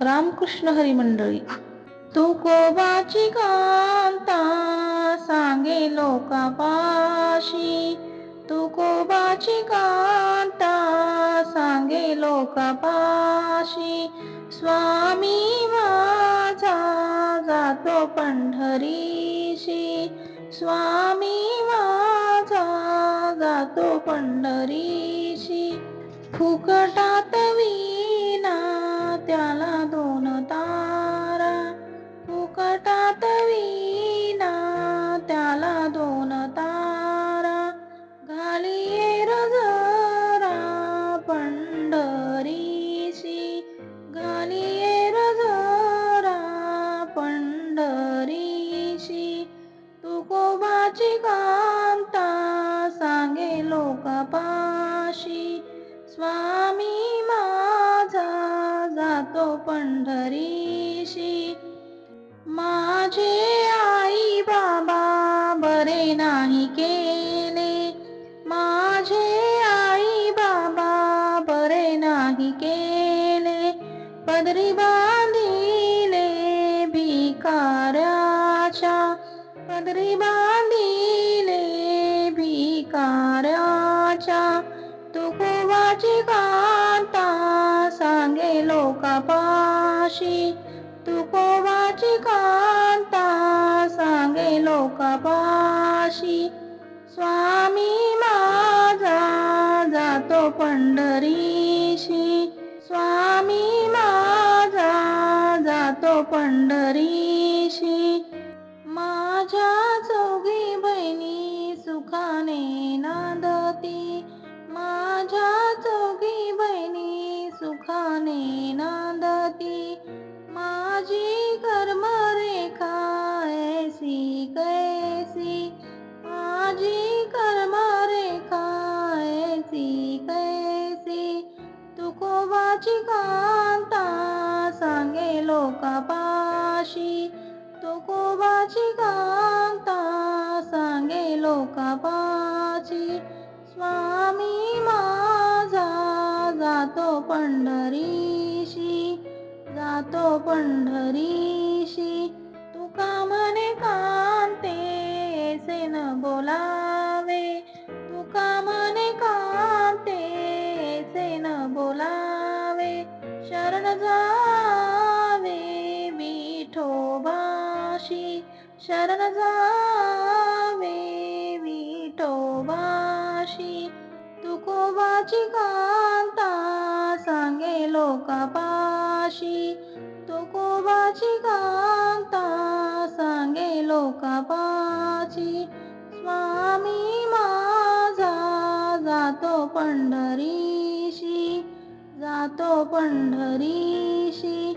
रामकृष्ण हरी मंडळी तुकोबाची कांता सांगे लोकापाशी. तुकोबाची कांता सांगे लोकापाशी. स्वामी माझा जातो पंढरीशी. स्वामी माझा जातो पंढरीशी. फुकटात विना त्याला दोन तारा फुकटात विना त्याला दोन तारा घालिये रजरा पंढरीशी घालिये रजरा पंढरीशी. तुकोबाची कांता सांगे लोकपाशी स्वामी जातो पंढरीशी. माझे आई बाबा बरे नाही केले. माझे आई बाबा बरे नाही केले. पदरी बांधिले भिकाऱ्याच्या. पदरी बांधिले भिकाऱ्याच्या. तुकोबाची का लोकापाशी तुकोबाची कांता सांगे लोकापाशी स्वामी माझा जातो पंढरीशी. स्वामी माझा जातो पंढरी तुकोबाची कांता सांगे लोकापाशी. तुकोबाची कांता सांगे लोकापाची स्वामी माझा जातो पंढरीशी जातो पंढरीशी. शरण जावे विठोबाशी. तुकोबाची कांता सांगे लोकापाशी. तुकोबाची कांता सांगे लोकापाशी. स्वामी माझा जातो पंढरीशी जातो पंढरीशी.